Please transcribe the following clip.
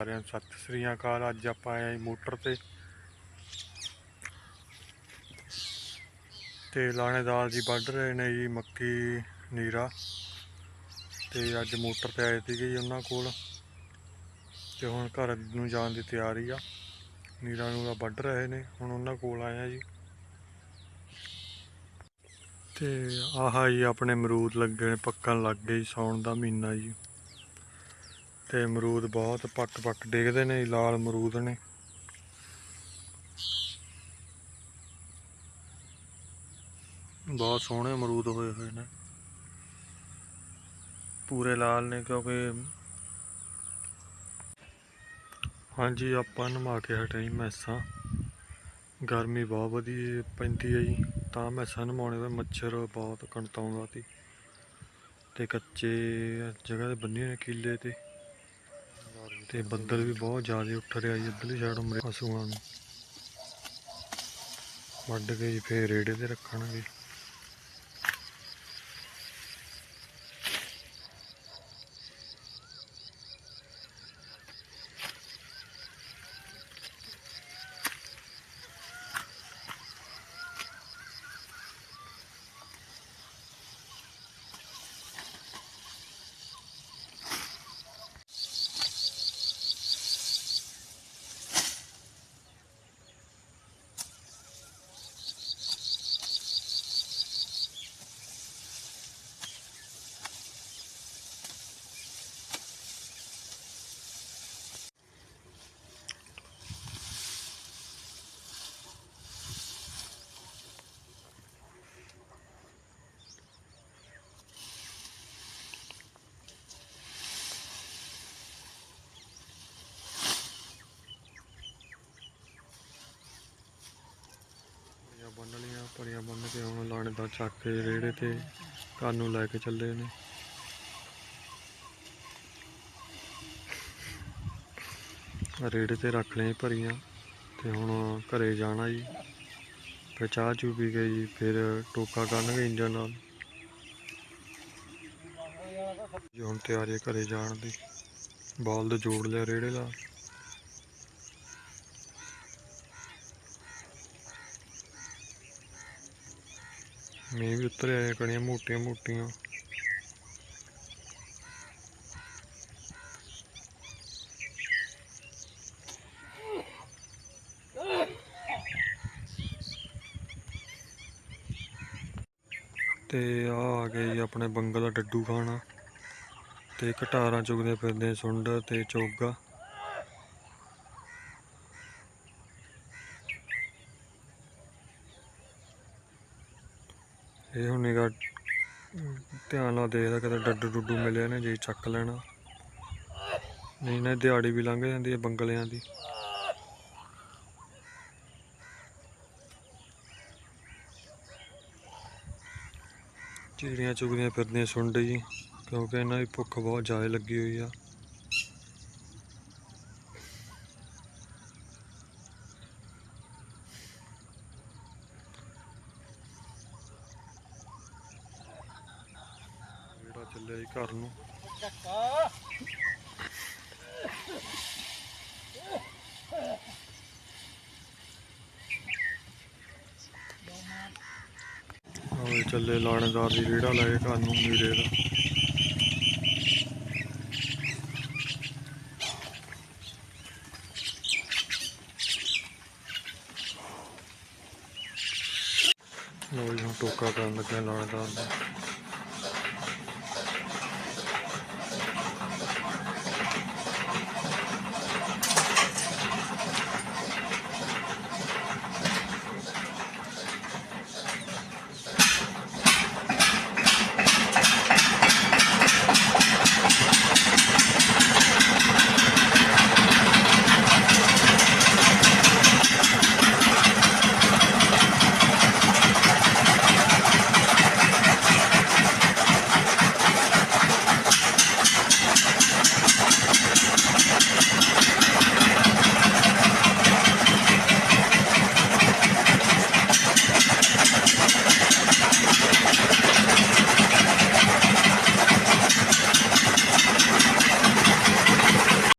ਸਾਰਿਆਂ ਨੂੰ ਸਤਿ ਸ੍ਰੀ ਅਕਾਲ। ਅੱਜ ਆਪਾਂ ਆਏ ਹਾਂ ਜੀ ਮੋਟਰ ਤੇ। ਤੇ ਲਾਣੇਦਾਰ ਜੀ ਵੱਢ ਰਹੇ ਨੇ ਜੀ, ਮੱਕੀ, ਨੀਰਾ। ਤੇ ਅੱਜ ਮੋਟਰ ਤੇ ਆਏ ਸੀਗੇ ਜੀ ਉਹਨਾਂ ਕੋਲ। ਤੇ ਹੁਣ ਘਰ ਨੂੰ ਜਾਣ ਦੀ ਤਿਆਰੀ ਆ। ਨੀਰਾ ਨੂੰ ਵੱਢ ਰਹੇ ਨੇ, ਹੁਣ ਉਹਨਾਂ ਕੋਲ ਆਏ ਆ ਜੀ। ਤੇ ਆਹ ਜੀ ਆਪਣੇ ਮਰੂਦ ਲੱਗੇ ਪੱਕਣ ਲੱਗ ਗਏ ਜੀ ਸਾਉਣ ਦਾ ਮਹੀਨਾ ਜੀ। ਤੇ ਅਮਰੂਦ ਬਹੁਤ ਪੱਕ ਪੱਕ ਡਿੱਗਦੇ ਨੇ ਜੀ, ਲਾਲ ਅਮਰੂਦ ਨੇ। ਬਹੁਤ ਸੋਹਣੇ ਅਮਰੂਦ ਹੋਏ ਹੋਏ ਨੇ। ਪੂਰੇ ਲਾਲ ਨੇ ਕਿਉਂਕਿ ਹਾਂਜੀ ਆਪਾਂ ਨਮਾ ਕੇ ਹਟੇ ਜੀ ਮੈਸਾਂ। ਗਰਮੀ ਬਹੁਤ ਵਧੀਆ ਪੈਂਦੀ ਹੈ ਜੀ ਤਾਂ ਮੈਸਾਂ ਨਮਾਉਣੇ ਦਾ ਮੱਛਰ ਬਹੁਤ ਕਣਤਾਉਂਦਾ ਸੀ। ਤੇ ਕੱਚੇ ਜਗ੍ਹਾ ਤੇ ਬੰਨੇ ਨੇ ਕੀਲੇ ਤੇ। ਤੇ ਬੱਦਲ ਵੀ ਬਹੁਤ ਜ਼ਿਆਦਾ ਉੱਠ ਰਿਹਾ ਜੀ, ਇੱਧਰਲੀ ਸਾਈਡ ਮਰੇ ਪਸ਼ੂਆਂ ਨੂੰ। ਵੱਢ ਕੇ ਜੀ ਫੇਰ ਰੇੜੇ ਤੇ ਰੱਖਣਗੇ ਭਰੀਆਂ ਬੰਨ ਲੀਆਂ ਭਰੀਆਂ ਬੰਨ ਕੇ ਹੁਣ ਲਾਣੇ ਦਾ ਚੱਕ ਕੇ ਰੇੜੇ ਤੇ ਘਰ ਨੂੰ ਲੈ ਕੇ ਚੱਲੇ ਨੇ। ਰੇੜੇ ਤੇ ਰੱਖ ਲਏ ਭਰੀਆਂ ਤੇ ਹੁਣ ਘਰੇ ਜਾਣਾ ਜੀ। ਫਿਰ ਚਾਹ ਚੂ ਪੀ ਕੇ ਜੀ, ਫਿਰ ਟੋਕਾ ਕਰਨਗੇ ਇੰਜਨ ਨਾਲ। ਜੀ ਹੁਣ ਤਿਆਰੀ ਹੈ ਘਰੇ ਜਾਣ ਦੀ। ਬਾਲ ਬਲਦ ਜੋੜ ਲਿਆ ਰੇੜੇ ਦਾ ਮੀਂਹ ਵੀ ਉੱਤਰ ਆਇਆ ਕਣੀਆਂ ਮੋਟੀਆਂ ਮੋਟੀਆਂ। ਤੇ ਆ ਆ ਗਏ ਆਪਣੇ ਬੰਗਲ ਦਾ ਡੱਡੂ ਖਾਣਾ। ਤੇ ਘਟਾਰਾਂ ਚੁਗਦੇ ਫਿਰਦੇ ਸੁੰਡ ਤੇ ਚੋਗਾ। ਇਹ ਹੁਣ ਨਿਗਾ ਧਿਆਨ ਨਾਲ ਦੇਖਦਾ ਕਦੇ ਡੱਡੂ ਡੁੱਡੂ ਮਿਲਿਆ ਨੇ, ਜੇ ਚੱਕ ਲੈਣਾ। ਨਹੀਂ ਨਾ ਦਿਹਾੜੀ ਵੀ ਲੰਘ ਜਾਂਦੀ ਹੈ ਬੰਗਲਿਆਂ ਦੀ। ਚਿੜੀਆਂ ਚੁਗਦੀਆਂ ਫਿਰਦੀਆਂ ਸੁੰਡ ਜੀ, ਕਿਉਂਕਿ ਇਹਨਾਂ ਦੀ ਭੁੱਖ ਬਹੁਤ ਜ਼ਿਆਦਾ ਲੱਗੀ ਹੋਈ ਆ। ਚੱਲਿਆ ਜੀ ਘਰ ਨੂੰ। ਆਵੇ ਚੱਲੇ ਲਾਣੇਦਾਰ ਦੀ ਰੇੜਾ ਲੈ ਕੇ ਘਰ ਨੂੰ ਮੀਰੇ ਦਾ। ਲੋ ਜੀ, ਹੁਣ ਟੋਕਾ ਕਰਨ ਲੱਗੇ ਲਾਣੇਦਾਰ ਦਾ